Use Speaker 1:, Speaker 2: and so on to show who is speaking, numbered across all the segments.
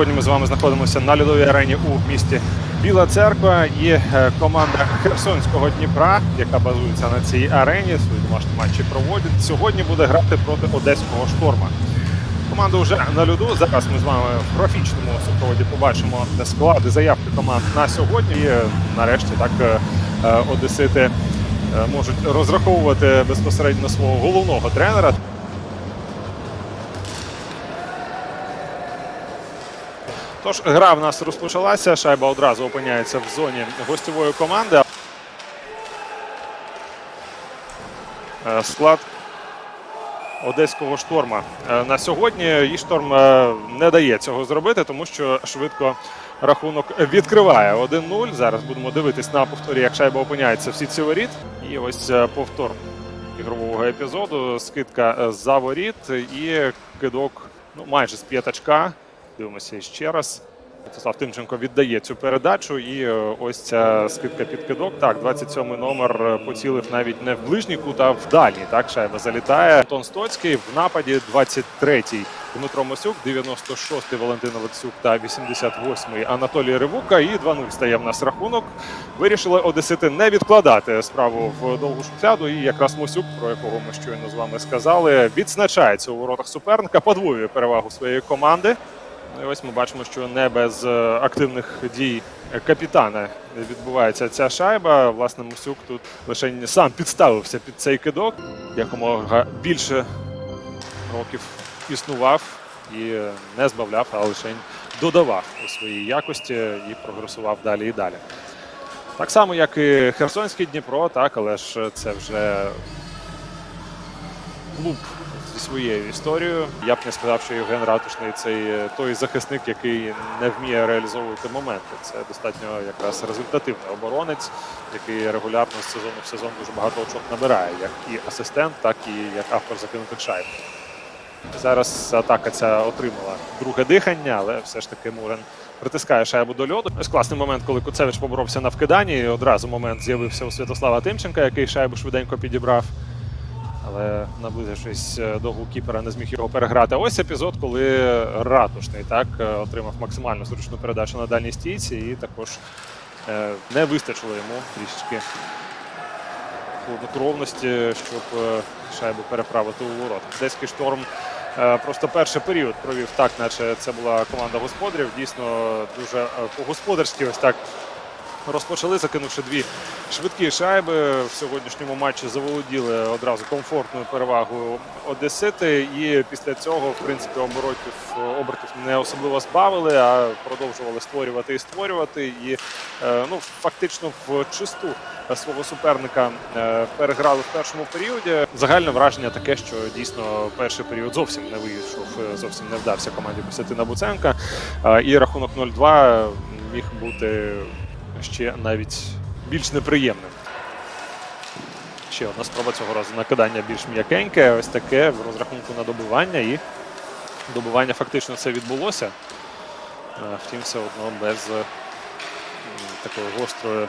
Speaker 1: Сьогодні ми з вами знаходимося на льодовій арені у місті Біла Церква і е, команда Херсонського Дніпра, яка базується на цій арені, свої домашні матчі проводить. Сьогодні буде грати проти одеського шторма. Команда вже на льоду. Зараз ми з вами в графічному супроводі побачимо склади заявки команд на сьогодні. І нарешті так е, е, одесити можуть розраховувати безпосередньо свого головного тренера. Тож гра в нас розпочалася. Шайба одразу опиняється в зоні гостьової команди. Е, Склад одеського шторма Е, на сьогодні. І шторм е, не дає цього зробити, тому що швидко рахунок відкриває 1-0. Зараз будемо дивитись на повторі, як шайба опиняється в сітці воріт. І ось повтор ігрового епізоду. Скидка за воріт і кидок ну, майже з п'ятачка. Дивимося ще раз. Вячеслав Тимченко віддає цю передачу, і е, ось ця скидка під кидок. Так, 27-й номер поцілив навіть не в ближній кут, а в дальній. Так, шайба залітає. Антон Стоцький в нападі 23-й Дмитро Мосюк, 96-й Валентин Олексюк та 88-й Анатолій Ривука. І 2-0 стає в нас рахунок. Вирішили одесити не відкладати справу в довгу шухляду. І якраз Мосюк, про якого ми щойно з вами сказали, відзначається у воротах суперника, подвоює перевагу своєї команди. Ну, І ось ми бачимо, що не без е, активних дій капітана відбувається ця шайба. Власне, Мусюк тут лише сам підставився під цей кидок. Якомога більше років існував і не збавляв, а лише додавав у своїй якості і прогресував далі і далі. Так само, як і Херсонський Дніпро, так, але ж це вже клуб своєю історією. Я б не сказав, що Євген Ратушний цей е, той захисник, який не вміє реалізовувати моменти. Це достатньо якраз результативний оборонець, який регулярно з сезону в сезон дуже багато очок набирає, як і асистент, так і як автор закинутих шайб. Зараз атака ця отримала друге дихання, але все ж таки Мурен притискає шайбу до льоду. Ось класний момент, коли Куцевич поборовся на вкиданні. і Одразу момент з'явився у Святослава Тимченка, який шайбу швиденько підібрав. Але наблизившись е, до голкіпера, не зміг його переграти. Ось епізод, коли ратушний так е, отримав максимально зручну передачу на дальній стійці, і також е, не вистачило йому трішечки хладнокровності, щоб шайбу переправити у ворота. Одеський шторм просто перший період провів так, наче це була команда господарів. Дійсно дуже по-господарськи ось так розпочали, закинувши дві швидкі шайби. В сьогоднішньому матчі заволоділи одразу комфортною перевагою Одесити. І після цього, в принципі, оборотів обертів не особливо збавили, а продовжували створювати і створювати. І е, ну, фактично в чисту свого суперника е, переграли в першому періоді. Загальне враження таке, що дійсно перший період зовсім не вийшов, е, зовсім не вдався команді Костянтина Буценка. І рахунок 0-2 міг бути ще навіть більш неприємним. Ще одна спроба цього разу накидання більш м'якеньке. Ось таке в розрахунку на добивання. І добивання фактично це відбулося. Втім, все одно без такої гострої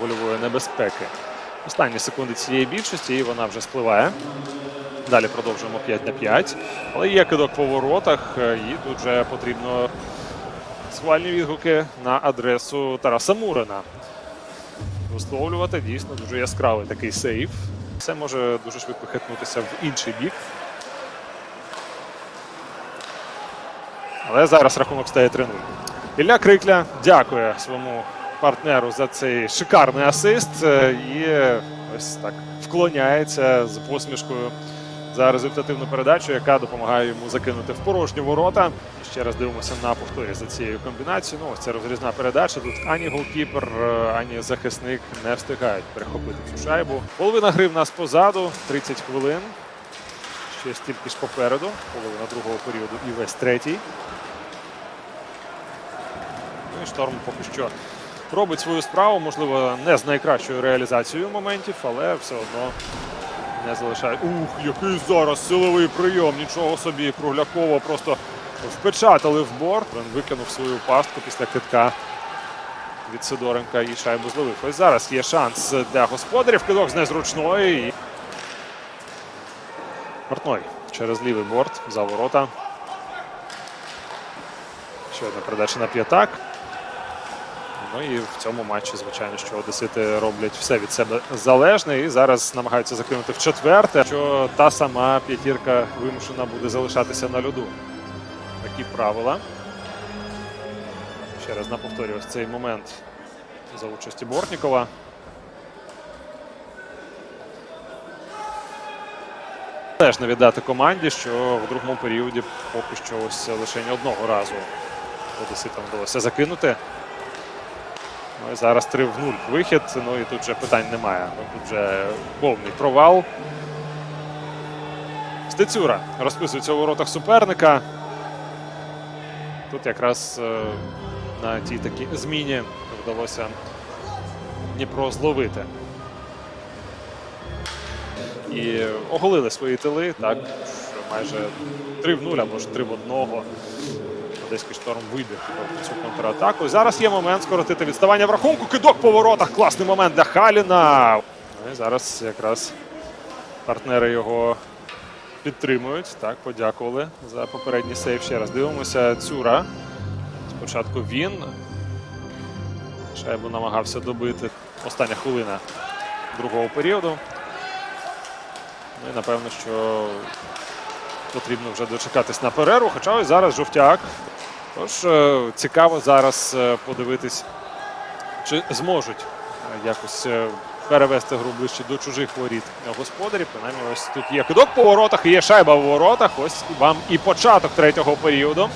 Speaker 1: гольової небезпеки. Останні секунди цієї більшості, і вона вже спливає. Далі продовжуємо 5 на 5. Але є кидок по воротах, е, і тут вже потрібно схвальні відгуки на адресу Тараса Мурина. Висловлювати дійсно дуже яскравий такий сейф. Це може дуже швидко хитнутися в інший бік. Але зараз рахунок стає 3-0. Ілля Крикля дякує своєму партнеру за цей шикарний асист е, і ось так вклоняється з посмішкою за результативну передачу, яка допомагає йому закинути в порожні ворота. Ще раз дивимося на повторі за цією комбінацією. Ну, ось це розрізна передача. Тут ані голкіпер, ані захисник не встигають перехопити цю шайбу. Половина гри в нас позаду, 30 хвилин. Ще стільки ж попереду. Половина другого періоду і весь третій. Ну і шторм поки що робить свою справу, можливо, не з найкращою реалізацією моментів, але все одно не залишає. Ух, який зараз силовий прийом. Нічого собі. Круглякова просто впечатали в борт. Він викинув свою пастку після китка від Сидоренка і шайбу зловив. Ось зараз є шанс для господарів. Кидок з незручної. Портной через лівий борт за ворота. Ще одна передача на п'ятак. Ну і в цьому матчі, звичайно, що одесити роблять все від себе залежне і зараз намагаються закинути в четверте, що та сама п'ятірка вимушена буде залишатися на льоду. Такі правила. Ще раз на повторі ось цей момент за участі Бортнікова. Теж не віддати команді, що в другому періоді поки що ось лише одного разу одеситам вдалося закинути. Ну і зараз 3 в 0 вихід. Ну і тут вже питань немає. Ну, Тут вже повний провал. Стецюра розписується у воротах суперника. Тут якраз е, на тій такій зміні вдалося Дніпро зловити. І оголили свої тили, так, майже 3 в 0 або ж 3 в 1. Одеський шторм вийде цю контратаку. Зараз є момент скоротити відставання в рахунку. Кидок по воротах. Класний момент для Халіна. І зараз якраз партнери його підтримують. Так, подякували за попередній сейв. Ще раз дивимося. Цюра. Спочатку він. Шайбу намагався добити. Остання хвилина другого періоду. Ну і напевно, що потрібно вже дочекатись на перерву. Хоча ось зараз жовтяк. Тож е, цікаво зараз е, подивитись, чи зможуть е, якось перевести гру ближче до чужих воріт господарів. Принаймні, ось тут є кидок по воротах, є шайба в воротах. Ось вам і початок третього періоду.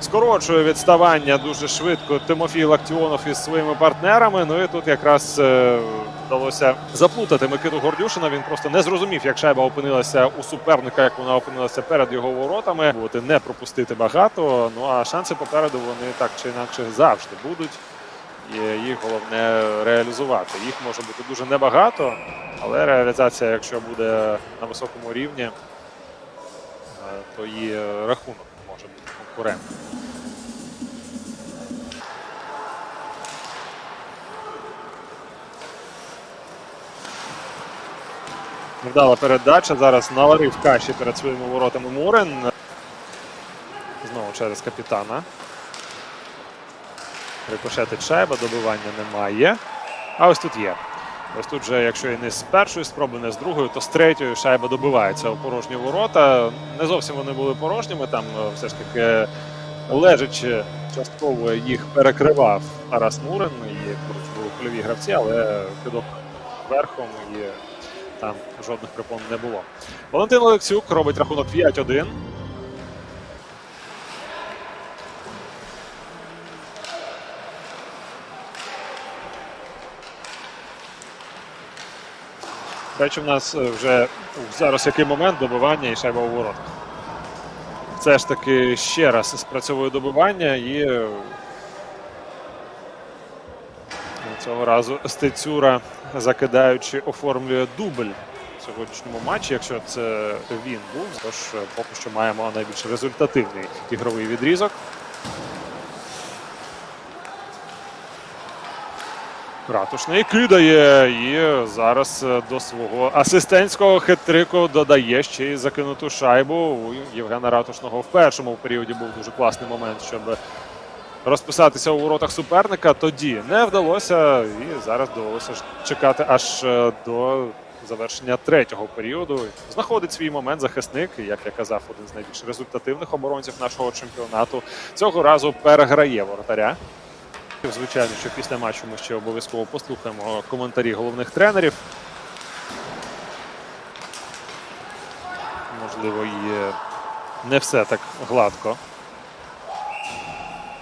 Speaker 1: Скорочує відставання дуже швидко Тимофій Лактіонов із своїми партнерами. Ну і тут якраз е, вдалося заплутати Микиту Гордюшина. Він просто не зрозумів, як шайба опинилася у суперника, як вона опинилася перед його воротами. Бути не пропустити багато. Ну а шанси попереду вони так чи інакше завжди будуть. І їх головне реалізувати. Їх може бути дуже небагато, але реалізація, якщо буде на високому рівні, то і е, рахунок може бути конкурентним. Невдала передача. Зараз наварив каші перед своїми воротами Мурин. Знову через капітана. Рикошетить шайба, добивання немає. А ось тут є. Ось тут же, якщо і не з першої спроби, не з другої, то з третьої шайба добивається у порожні ворота. Не зовсім вони були порожніми, там е, все ж таки лежачи частково їх перекривав Тарас Мурин. І поруч були польові гравці, але кидок верхом і там жодних припон не було. Валентин Олексюк робить рахунок 5-1. Речі, в нас е, вже зараз який момент добивання і шайба у воротах. Це ж таки ще раз спрацьовує добивання і е, цього разу Стецюра, закидаючи, оформлює дубль в сьогоднішньому матчі, якщо це він був. Тож е, поки що маємо найбільш результативний ігровий відрізок. Ратушний кидає і зараз е, до свого асистентського хет-трику додає ще й закинуту шайбу. У Євгена Ратушного в першому періоді був дуже класний момент, щоб розписатися у воротах суперника. Тоді не вдалося, і зараз довелося чекати аж е, до завершення третього періоду. Знаходить свій момент захисник, як я казав, один з найбільш результативних оборонців нашого чемпіонату. Цього разу переграє воротаря. Звичайно, що після матчу ми ще обов'язково послухаємо коментарі головних тренерів. Можливо, і не все так гладко.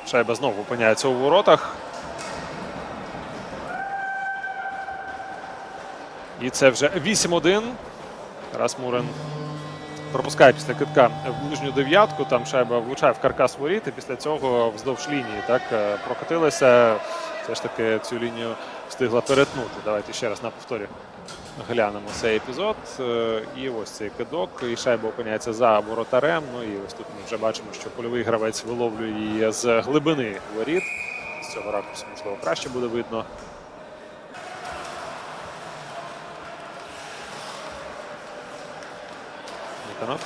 Speaker 1: Шайба знову опиняється у воротах. І це вже 8-1. Тарас Мурин пропускає після китка в ближню дев'ятку. Там шайба влучає в каркас воріт, і після цього вздовж лінії так е, прокотилися. Все ж таки цю лінію встигла перетнути. Давайте ще раз на повторі глянемо цей епізод. Е, І ось цей кидок. І шайба опиняється за воротарем. Ну і ось тут ми вже бачимо, що польовий гравець виловлює її з глибини воріт. З цього ракурсу, можливо, краще буде видно. Ніконов.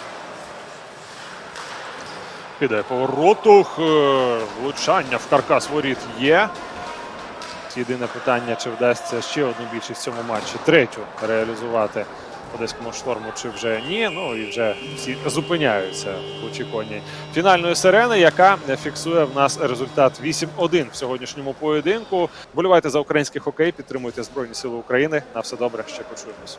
Speaker 1: Піде поворотух. е, Влучання в каркас воріт є. Єдине питання, чи вдасться ще одну більшість в цьому матчі, третю реалізувати одеському шторму, чи вже ні. Ну і вже всі зупиняються в очікуванні фінальної сирени, яка фіксує в нас результат 8-1 в сьогоднішньому поєдинку. Болівайте за український хокей, підтримуйте Збройні Сили України. На все добре, ще почуємось.